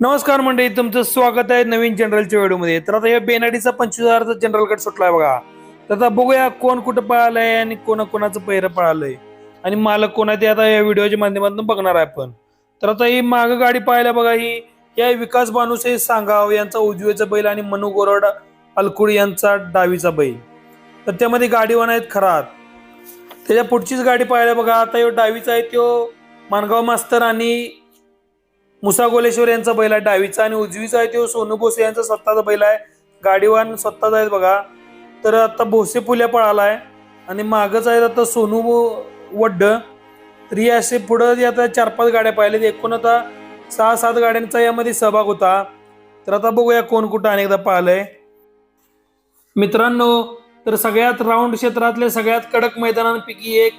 नमस्कार मंडळी तुमचं स्वागत आहे नवीन जनरलच्या व्हिडिओमध्ये. तर आता या बेनाडीचा पंचवीस हजारचा जनरल कट सुटलाय बघा. तर आता बघूया कोण कुठं पळालंय आणि कोणा कोणाचं पहिरं पळालंय. आणि मालक कोणा ते आता या व्हिडिओच्या माध्यमातून बघणार आहे आपण. तर आता ही माग गाडी पाहायला बघा ही. या विकास बानुसे सांगाव यांचा उजवेचा बैल आणि मनु गोरड अलकुड यांचा डावीचा बैल. तर त्यामध्ये गाडीवान आहेत खरात. त्याच्या पुढचीच गाडी पाहायला बघा. आता यो डावीचा आहे तो मानगाव मास्तर आणि मुसा गोलेश्वर यांचा बैल आहे डावीचा आणि उजवीचा आहे तो. सोनू भोसे यांचा स्वतःचा बैल आहे. गाडीवान स्वतःचा आहे बघा. तर आता भोसे पुल्या आहे. आणि मागच आहेत आता सोनू वड्ड. तर हे असे पुढं आता चार पाच गाड्या पाहिल्या एकूण आता सहा सात गाड्यांचा यामध्ये सहभाग होता. तर आता बघूया कोण कुठं अनेकदा पाहिलंय. मित्रांनो तर सगळ्यात राऊंड क्षेत्रातल्या सगळ्यात कडक मैदानांपैकी एक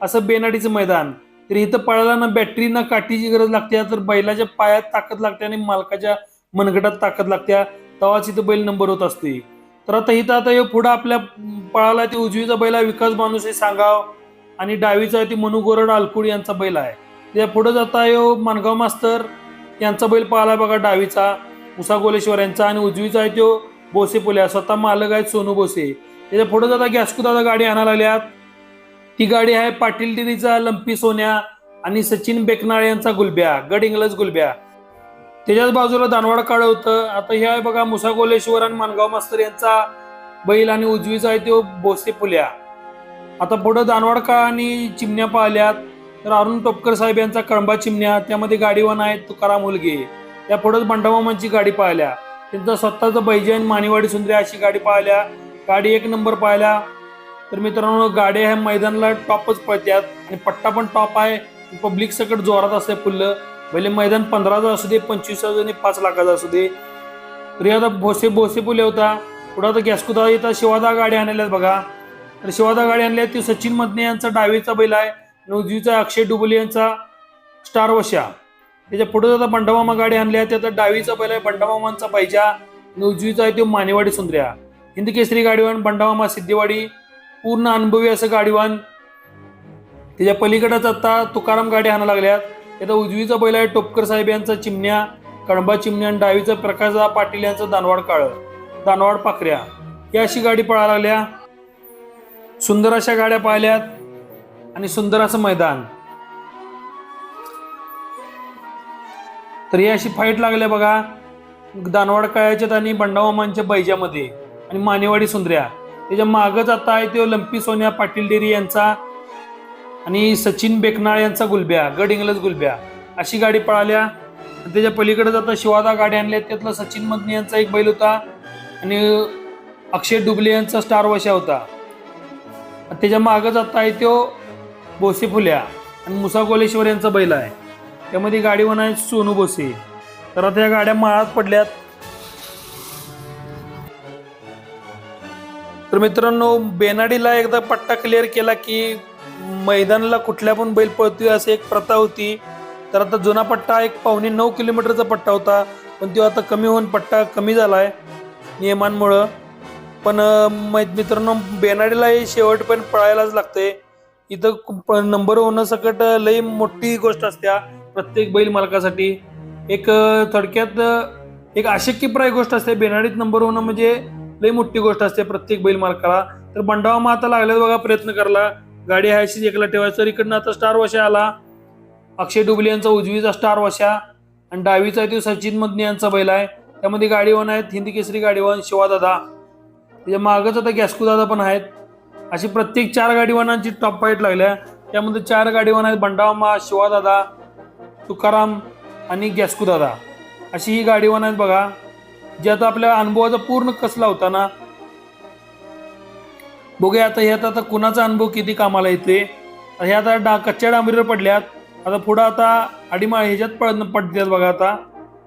असं बेनाडीचं मैदान. तर इथं पळायला ना बॅटरी ना काठीची गरज लागते. तर बैलाच्या पायात ताकद लागते आणि मालकाच्या मनगटात ताकद लागते. तेव्हाच इथं बैल नंबर होत असते. तर आता इथं आता हे पुढं आपल्या पळाला ते उजवीचा बैल आहे विकास माणूस हे सांगाव आणि डावीचा आहे ते मनु गोरड अलकुड यांचा बैल आहे. त्या पुढं जाता यो हो मानगाव मास्तर. यांचा बैल पळाला बघा डावीचा उषा गोलेश्वर यांचा आणि उजवीचा आहे तो बोसे पोल्या. स्वतः मालक आहेत सोनू बोसे. त्याच्या पुढं जाता गॅस्कू दादा गाडी आणायला लागल्यात. ती गाडी आहे पाटील दिदीचा लंपी सोन्या आणि सचिन बेकनाळ यांचा गुलब्या गड इंग्लज गुलब्या. त्याच्याच बाजूला दानवाड काळ होतं. आता हे आहे बघा मुसा गोलेश्वर आणि मानगाव मास्तर यांचा बैल आणि उजवीचा आहे तो बोसे पुल्या. आता पुढं दानवाड काळ आणि चिमण्या पाहिल्यात. तर अरुण टोपकर साहेब यांचा कळंबा चिमण्या त्यामध्ये गाडीवान आहेत तुकाराम मुलगे. त्या पुढंच बंडामामांची गाडी पाहिल्या. त्यांचा स्वतःचा बैजे आणि मानेवाडी सुंदरी अशी गाडी पाहिल्या. गाडी एक नंबर पाहिल्या. तर मित्रांनो गाड्या ह्या मैदानाला टॉपच पळत्यात आणि पट्टा पण टॉप आहे. पब्लिक सकट जोरात असते फुल्ल. पहिले मैदान पंधराचा असू दे पंचवीस आणि पाच लाखाचा असू दे. तरी आता भोसे भोसे पुले होता. पुढं आता गॅसकुदा येतात शिवादा गाडी आणल्यात बघा. तर शिवादा गाडी आणल्या ती सचिन मधने यांचा डावीचा बैल आहे. आणि उजवीचा अक्षय डुबुले यांचा स्टार वशा त्याच्या पुढे आता बंडामामा गाडी आणल्या त्या आता डावीचा बैल आहे बंडामामांचा पाहिजा आणि उजवीचा आहे तो मानेवाडी सुंदर्या हिंद केसरी गाडीवान बंडामामा सिद्धेवाडी. पूर्ण अनुभवी असं गाडीवान. त्याच्या पलीकडेच आता तुकाराम गाडी आणा लागल्यात. त्याचा उजवीचा बैल आहे टोपकर साहेब यांचा चिमण्या कणबा चिमण्या आणि डावीचा प्रकाशदा पाटील यांचा दानवाड काळ दानवाड पाखऱ्या. या अशी गाडी पळा लागल्या. सुंदर अशा गाड्या पाहिल्यात आणि सुंदर असं मैदान. तर ही अशी फाईट लागल्या बघा. दानवाड काळ्याच्यात आणि बंडावामांच्या बैजामध्ये आणि मानेवाडी सुंदऱ्या. त्याच्या मागच आता आहे तो लंपी सोन्या पाटील डेरी यांचा आणि सचिन बेकनाळ यांचा गुलब्या गड इंग्लज गुलब्या. अशी गाडी पळाल्या. त्याच्या पलीकडे जाता शिवादा गाडी आणल्या त्यातला सचिन मदनी यांचा एक बैल होता. आणि अक्षय डुबले यांचा स्टार वशा होता. आणि त्याच्या मागं जाता आहे तो बोसे फुल्या आणि मुसा गोलेश्वर यांचा बैल आहे. त्यामध्ये गाडीवान आहे सोनू बोसे. तर आता या गाड्या माळात पडल्यात. तर मित्रांनो बेनाडीला एकदा पट्टा क्लिअर केला की मैदानाला कुठल्या पण बैल पळतोय अशी एक प्रथा होती. तर आता जुना पट्टा एक पावणे नऊ किलोमीटरचा पट्टा होता पण तो आता कमी होऊन पट्टा कमी झालाय नियमांमुळं. पण मै- मित्रांनो बेनाडीला हे शेवटपर्यंत पळायलाच लागते इथं प- नंबर होणं सकट लई मोठी गोष्ट असत्या प्रत्येक बैल मालकासाठी. एक थोडक्यात एक अशक्यप्राय गोष्ट असते बेनाडीत नंबर होणं म्हणजे लई मोठी गोष्ट असते प्रत्येक बैल मालकाला. तर बंडावा मग आता लागल्यात बघा प्रयत्न करला गाडी हायशीच एकला ठेवायचं इकडनं आता स्टार वशा आला. अक्षय डुबले यांचा उजवीचा स्टार वशा. आणि डावीचा तो सचिन मदने यांचा बैल आहे. त्यामध्ये गाडीवान आहेत हिंदी केसरी गाडीवान शिवादादा त्याच्या मागच आता गॅस्कुदादा पण आहेत. अशी प्रत्येक चार गाडीवानांची टॉप फाईट लागल्या. त्यामध्ये चार गाडीवान आहेत बंडावामा शिवादादा तुकाराम आणि गॅस्कुदादा अशी ही गाडीवान आहेत बघा. जे आता आपल्या अनुभवाचा पूर्ण कसला होता ना? बघूया आता ह्यात आता कुणाचा अनुभव किती कामाला येते हे आता डा कच्च्या डांबरीवर पडल्यात. आता पुढं आता अडीमाळ ह्याच्यात पड पडतात बघा आता.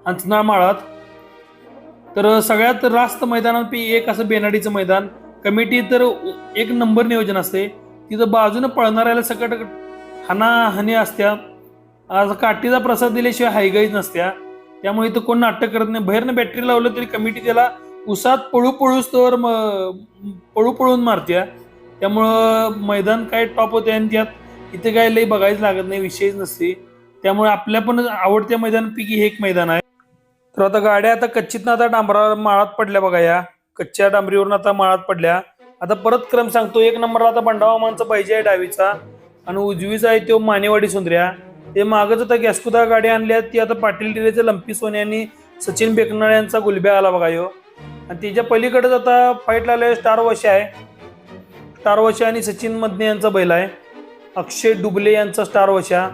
अंचनाळ माळात तर सगळ्यात रास्त मैदानात एक असं बेनाडीचं मैदान. कमिटी तर एक नंबर नियोजन असते. तिथं बाजूनं पळणाऱ्याला सकट हाना हानी असत्या. आज काठीचा प्रसाद दिल्याशिवाय हायगाईच नसत्या. त्यामुळे इथं कोण नाटक करत नाही. बाहेरनं बॅटरी लावलं तरी कमिटी त्याला उसात पळू पळूच तर पळू पळून मारत्या. त्यामुळं मैदान काय टॉप होते आणि त्यात इथे काय लई बघायच लागत नाही विषयच नसते. त्यामुळे आपल्या पण आवडत्या मैदानापैकी हे एक मैदान आहे. तर आता गाड्या आता कच्चीतनं आता डांबरावर माळात पडल्या बघा या. कच्च्या डांबरीवरून आता माळात पडल्या. आता परत क्रम सांगतो एक नंबरला आता बंडावा माणसं पाहिजे आहे डावीचा. आणि उजवीचा आहे तो मानेवाडी सुंदर्या ते मागच आता गॅसकुदा गाडी आणल्या ती आता पाटील टिरेचे लंपी सोने आणि सचिन बेकनाळ यांचा गुलब्या आला बघा यो आणि त्याच्या पलीकडेच आता फाईट लागले स्टार वशा आहे. स्टार वशा आणि सचिन मदने यांचा बैल आहे. अक्षय डुबले यांचा स्टार वशा.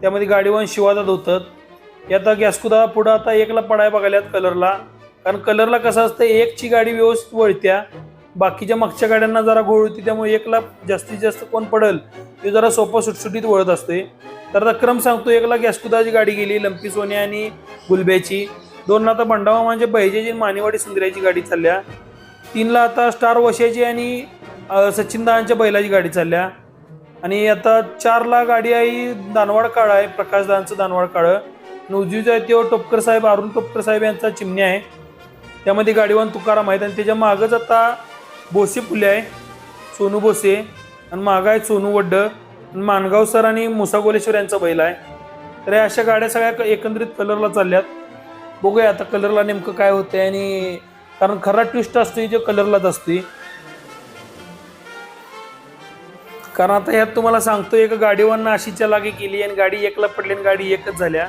त्यामध्ये गाडीवान शिवादात धोतत हे आता गॅसकुदा पुढं आता एकला पडाय बघायला कलरला. कारण कलरला कसं असतं एकची गाडी व्यवस्थित वळत्या. बाकीच्या मागच्या गाड्यांना जरा घोळ होती त्यामुळे एकला जास्तीत जास्त कोण पडल ते जरा सोपं सुटसुटीत वळत असते तर रक्कम सांगतो एकला गॅसकुदाची गाडी गेली लंपी सोने आणि गुलब्याची दोनला आता बंडावा म्हणजे बहिजेची मानेवाडी सुंदर्याची गाडी चालल्या. तीनला आता स्टार वशाची आणि सचिन दहांच्या बैलाची गाडी चालल्या. आणि आता चारला गाडी आहे दानवाड काळ आहे प्रकाश दादांचं दानवाड काळं. आणि आहे तो टोपकर साहेब अरुण टोपकर साहेब यांचा चिमण्या आहे. त्यामध्ये गाडीवान तुकाराम आहेत आणि त्याच्या मागंच आता बोसे फुले आहे सोनू बोसे. आणि मागं आहे सोनू वड्ड. माणगाव सर आणि मुसा गोलेश्वर यांचा बैल आहे. तर या अशा गाड्या सगळ्या एकंदरीत कलरला चालल्यात. बघूया आता कलरला नेमकं काय होतंय आणि कारण खरा ट्विस्ट असतो जो कलरलाच असतोय. कारण आता ह्यात तुम्हाला सांगतो एक गाडीवर अशीच्या लागे केली आणि गाडी एकला पडली आणि गाडी एकच झाल्या.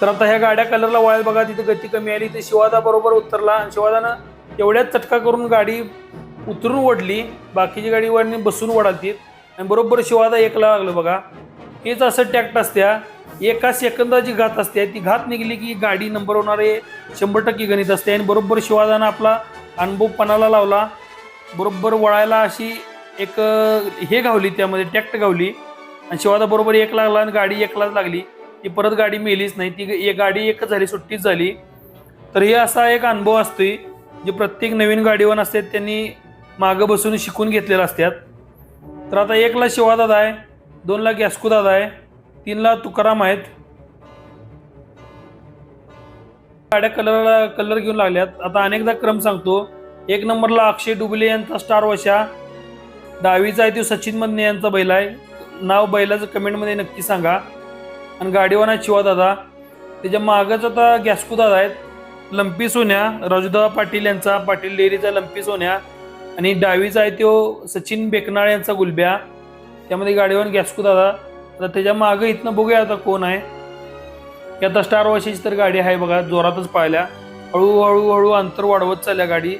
तर आता ह्या गाड्या कलरला वळायला बघा तिथे गती कमी आली तर शिवादा बरोबर उतरला आणि शिवादानं एवढ्याच चटका करून गाडी उतरून ओढली. बाकीची गाडी वरनी बसून ओढालतीत. आणि बरोबर शिवादा एकला लागलं बघा. हेच असं टॅक्ट असत्या. एका सेकंदाची घात असते ती घात निघली की गाडी नंबर होणारे शंभर टक्के गणित असते. आणि बरोबर शिवादानं आपला अनुभव पणाला लावला. बरोबर वळायला अशी एक हे गावली त्यामध्ये टॅक्ट गावली. आणि शिवादा बरोबर एक लागला आणि गाडी एकलाच लागली. ती परत गाडी मेलीच नाही. ती एक गाडी एकच झाली सुट्टीच झाली. तर हे असा एक अनुभव असतोय जे प्रत्येक नवीन गाडीवर असतात त्यांनी मागं बसून शिकून घेतलेला असतात. तर आता एकला शिवादादा आहे दोनला गॅस्कुदादा आहे तीनला तुकाराम आहेत. गाड्या कलरला कलर घेऊन लागल्यात. आता अनेकदा क्रम सांगतो. एक नंबरला अक्षय डुबले यांचा स्टार वशा. डावीचा आहे तो सचिन मदने यांचा बैल आहे. नाव बैलाचं कमेंटमध्ये नक्की सांगा. आणि गाडीवान आहे शिवादादा. त्याच्या मागच आता गॅस्कुदादा आहेत. लंपी सोन्या राजूदादा पाटील यांचा पाटील डेअरीचा लंपी सोन्या. आणि डावीचा आहे तो सचिन बेकनाळ यांचा गुलब्या. त्यामध्ये गाडीवर गॅस्को दादा आता त्याच्या मागं इथनं बघूया आता कोण आहे. की आता स्टार वॉशेची तर गाडी आहे बघा जोरातच पाहिल्या. हळूहळू हळू अंतर वाढवत चालल्या गाडी.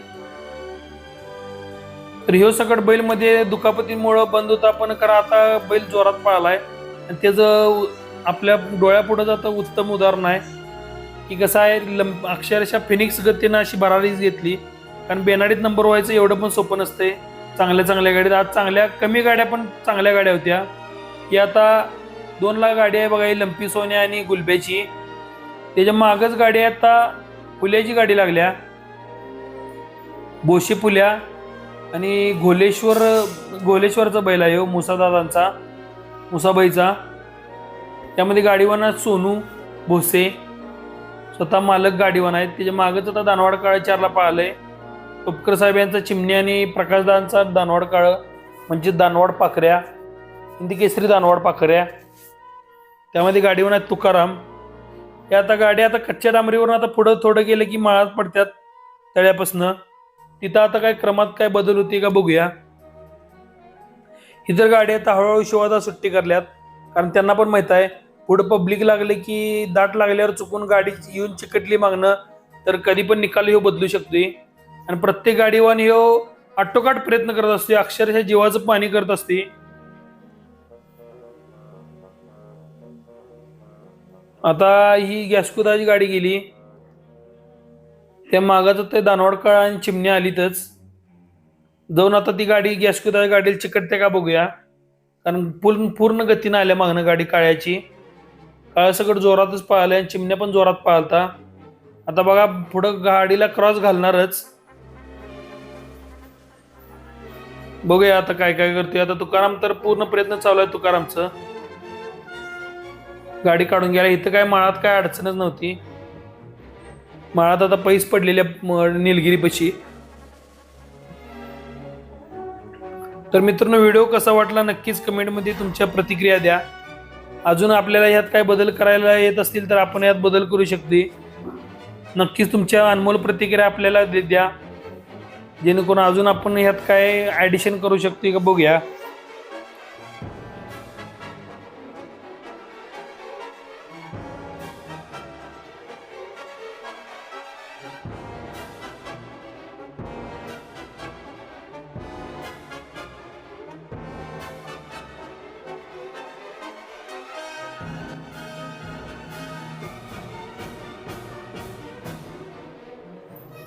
तर ह्यो सकट बैलमध्ये दुखापतीमुळं बंद होता पण करा आता बैल जोरात पाळलाय. आणि त्याचं आपल्या डोळ्यापुढं जातं उत्तम उदाहरण आहे. की कसं आहे लंब अक्षरशः फिनिक्स गतीनं अशी भरारीच घेतली. कारण बेनाडीत नंबर व्हायचं एवढं पण सोपं नसते चांगल्या चांगल्या गाडीत आज चांगल्या कमी गाड्या पण चांगल्या गाड्या होत्या. की आता दोन लाख गाडी आहे बघा ही लंपी सोन्या आणि गुलब्याची. त्याच्या मागच गाडी आता पुल्याची गाडी लागल्या. बोशी पुल्या आणि घोलेश्वर घोलेश्वरचा बैल आहे हो मुसादादांचा मुसाबाईचा त्यामध्ये गाडीवाना सोनू भोसे. स्वतः मालक गाडीवान आहेत. त्याच्या मागच आता दानवाड काळ चारला पाळलं आहे उपकर साहेब यांचा चिमणी आणि प्रकाशदांचा दानवाड काळ म्हणजे दानवाड पाखऱ्या हिंदी केसरी दानवाड पाखऱ्या त्यामध्ये गाडीवरून आहेत तुकाराम. हे आता गाड्या आता कच्च्या डांबरीवरून आता पुढं थोडं गेलं की माळात पडतात तळ्यापासनं. तिथं आता काय क्रमात काय बदल होते का बघूया. इतर गाडी आता हळूहळू शिवादा सुट्टी करल्यात कारण त्यांना पण माहीत आहे पुढं पब्लिक लागले की दाट लागल्यावर चुकून गाडी येऊन चिकटली मागणं तर कधी पण निकाल हे बदलू शकतोय. आणि प्रत्येक गाडीवान ह्यो आटोकाट प्रयत्न करत असते अक्षरशः जीवाचं पाणी करत असते. आता ही गॅसकुदाची गाडी गेली. त्या मागाचं ते दानवाड आणि चिमण्या आलीतच. जाऊन आता ती गाडी गॅसकुदा गाडीला चिकटते का बघूया. कारण पूर्ण पूर्ण गतीनं आल्या मागणं गाडी काळ्याची. काळा सगळं जोरातच पळाल्या आणि चिमण्या पण जोरात पळालता. आता बघा पुढं गाडीला क्रॉस घालणारच. बघूया आता काय काय करतोय. आता तुकाराम तर पूर्ण प्रयत्न चालू आहे तुकारामचं. गाडी काढून गेला. इथं काय माळात काय अडचणच नव्हती. माळात आता पैस पडलेल्या निलगिरी निलगिरीपाशी. तर मित्रांनो व्हिडिओ कसा वाटला नक्कीच कमेंटमध्ये तुमच्या प्रतिक्रिया द्या. अजून आपल्याला यात काय बदल करायला येत असतील तर आपण यात बदल करू शकते. नक्कीच तुमच्या अनमोल प्रतिक्रिया आपल्याला दे- द्या. जेणेकरून अजून आपण ह्यात काय ॲडिशन करू शकतो का बघूया.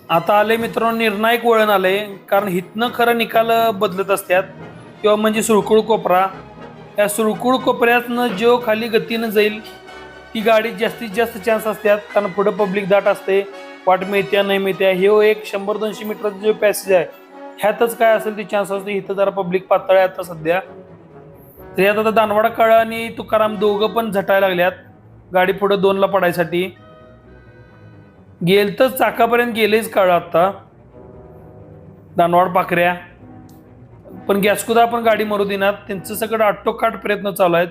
आता आले मित्रांनो निर्णायक वळण आले कारण हितनं खरं निकाल बदलत असतात किंवा म्हणजे सुळकुळ कोपरा. या सुळकुळ कोपऱ्यातनं जो खाली गतीनं जाईल. ती गाडी जास्तीत जास्त चान्स असतात कारण पुढं पब्लिक दाट असते. वाट मिळत्या नाही मिळत्या हे हो एक शंभर दोनशे मीटरचा जो पॅसेज आहे ह्यातच काय असेल ती चान्स असते. इथं जरा पब्लिक पातळ आहे आता सध्या. तर यात आता दानवाडा कळ आणि तुकाराम दोघं पण झटायला लागल्यात. गाडी पुढं दोनला पडायसाठी. गेल तर चाकापर्यंत गेलेच काळ आता दानवाड पाकऱ्या पण गॅसकुदा पण गाडी मरू देणार. त्यांचं सगळं आटोकाट प्रयत्न चालू आहेत.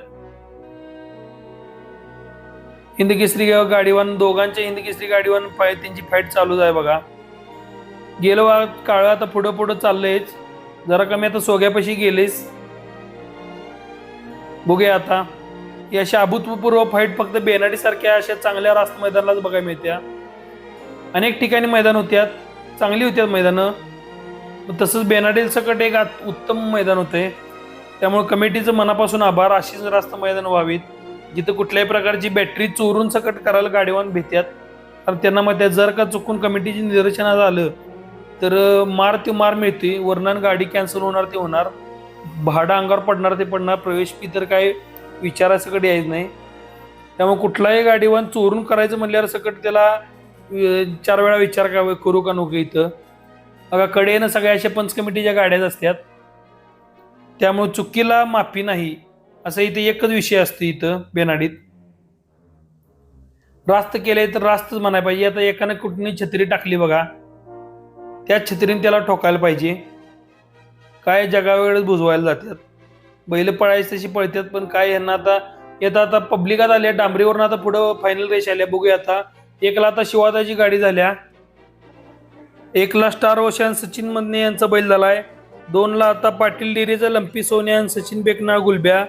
हिंदकेसरी गाडीवान दोघांच्या हिंदकेसरी गाडीवान फाय त्यांची फाईट चालूच आहे बघा. गेलो काळ आता पुढं पुढं चाललंयच. जरा कमी आता सोग्यापाशी गेलेस. बघूया आता. या अशा अभूतपूर्व फाईट फक्त बेनाडी सारख्या अशा चांगल्या रास्त मैदानालाच बघायला मिळत्या. अनेक ठिकाणी मैदान होत्यात चांगली होत्यात मैदानं. तसंच बेनाडेल सकट एक उत्तम मैदान होते. त्यामुळे कमिटीचं मनापासून आभार. अशीच रास्त मैदान व्हावीत जिथं कुठल्याही प्रकारची बॅटरी चोरून सकट करायला गाडीवान भेटतात. कारण त्यांना मग त्या जर का चुकून कमिटीची निदर्शनात आलं तर मार ते मार मिळते वर्णन गाडी कॅन्सल होणार ते होणार. भाडं अंगावर पडणार ते पडणार. प्रवेश फी तर काय विचारासकट यायच नाही. त्यामुळे कुठलाही गाडीवान चोरून करायचं म्हणल्यावर सकट त्याला चार वेळा विचार का करू का नको इथं? बघा कडेनं सगळ्या अशा पंच कमिटीच्या गाड्याच असतात. त्यामुळे चुकीला माफी नाही. असं इथे एकच विषय असतो इथं बेनाडीत. रास्त केले तर रास्तच म्हणायला पाहिजे. आता एकानं कुठली छत्री टाकली बघा. त्या छत्रीने त्याला ठोकायला पाहिजे. काय जगावेळेस बुजवायला जातात. बैल पळायची तशी पळतात पण काय यांना आता येतात आता पब्लिकात आल्या डांबरीवरून आता पुढं फायनल रेश आल्या. बघूया आता. एकला आता शिवादाची गाडी झाल्या. एकला स्टार ओशन सचिन मदने यांचा बैल झालाय. दोनला आता पाटील डेरीचा लंपी सोन्या आणि सचिन बेकनाळ गुलब्या.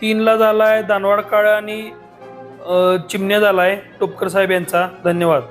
तीनला झालाय दानवाड काळ आणि चिमण्या चिमण्या झालाय टोपकर साहेब यांचा. धन्यवाद.